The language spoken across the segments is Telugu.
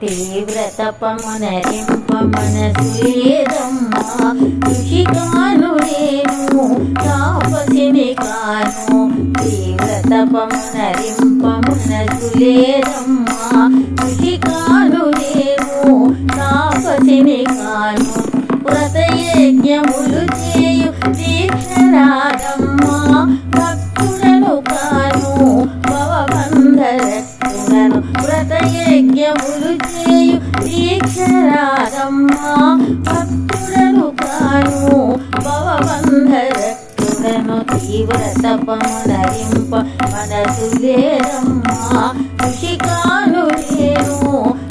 తీవ్ర తపమునరింప మనసు లేదమ్మా తాపసిని కాను తీవ్ర తపమునరింప మనసు లేదమ్మా తాపసిని కాను వ్రతయజ్ఞములు చేయు దీక్షరాదమ్మా దీక్షరాదమ్మా భక్తులను కాను భవబంధరక్షులను తీవ్ర తపమునరింప మనసు లేరమ్మా కృషి కాను నేను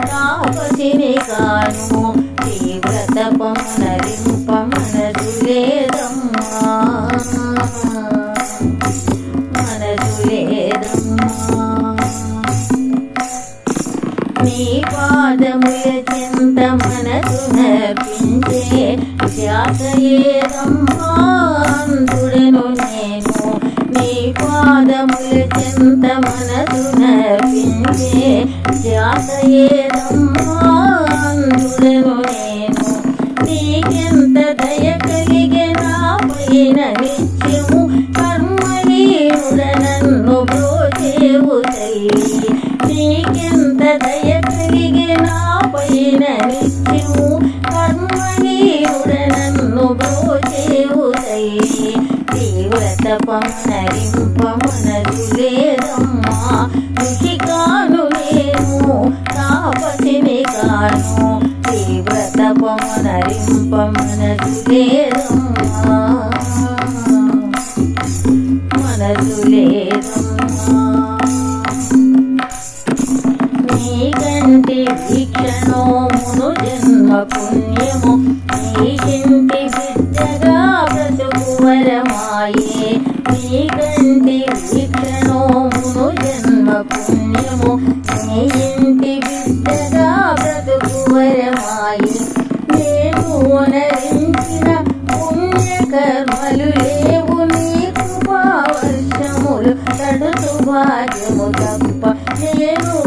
తాపసిని కాను తీవ్ర తపమునరింప మనసు లేదమ్మా. మనసు లేదమ్మా. నీ పాదముల చెంద మనసు నర్పించే జాతయేదమ్మా అందుడను నేను నీ పాదముల చింత మనసు నర్పించే జాతయేదమ్మా అందుడను నేను నీకెంత దయ కలిగే నా పైన నిత్యము కర్మలీనుడనన్ను బ్రోచేవు తల్లి నీకెంత దయ కలిగే నా పైన నిత్యము తీవ్ర తపమునరింప లేదమ్మా రుచి కాను నేను తాపసిని కాను తీవ్ర తపమునరింప లేదమ్మా మనసు లేదమ్మా వీక్షణోమును జన్మ పుణ్యము నీకింటి బిడ్డగా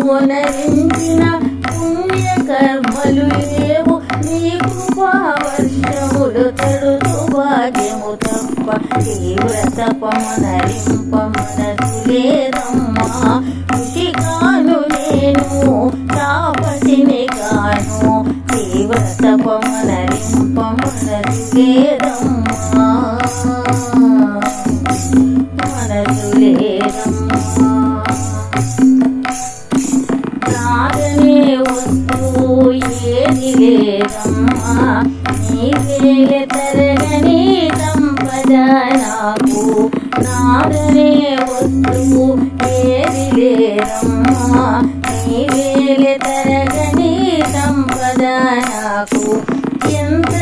నేను పుణ్య కర్మలు లేవు. నీ కృపావర్షములు తడుతు భాగ్యము తప్ప తీవ్ర తపమనరింప మనసు లేదమ్మా. కృషి కాను నేను తాపసిని కాను తీవ్ర తపమనరింప మనసు లేదమ్మా. వస్తువు ఏది లేదమ్మా నీవేల తరగని సంపద నాదనే వస్తువు ఏది లేదమ్మా నీవేల తరగని సంపద నాకు. ఎంత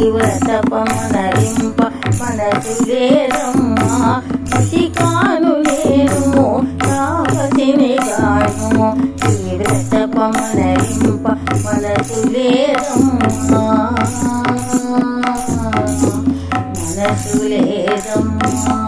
భవబంధరస్తుడను తీవ్ర తపమనరింప మనసు లేదమ్మా కృషి కాను నేను తాపసిని కాను తీవ్ర తపమనరింప మనసు లేదమ్మా మనసు లేదమ్మా.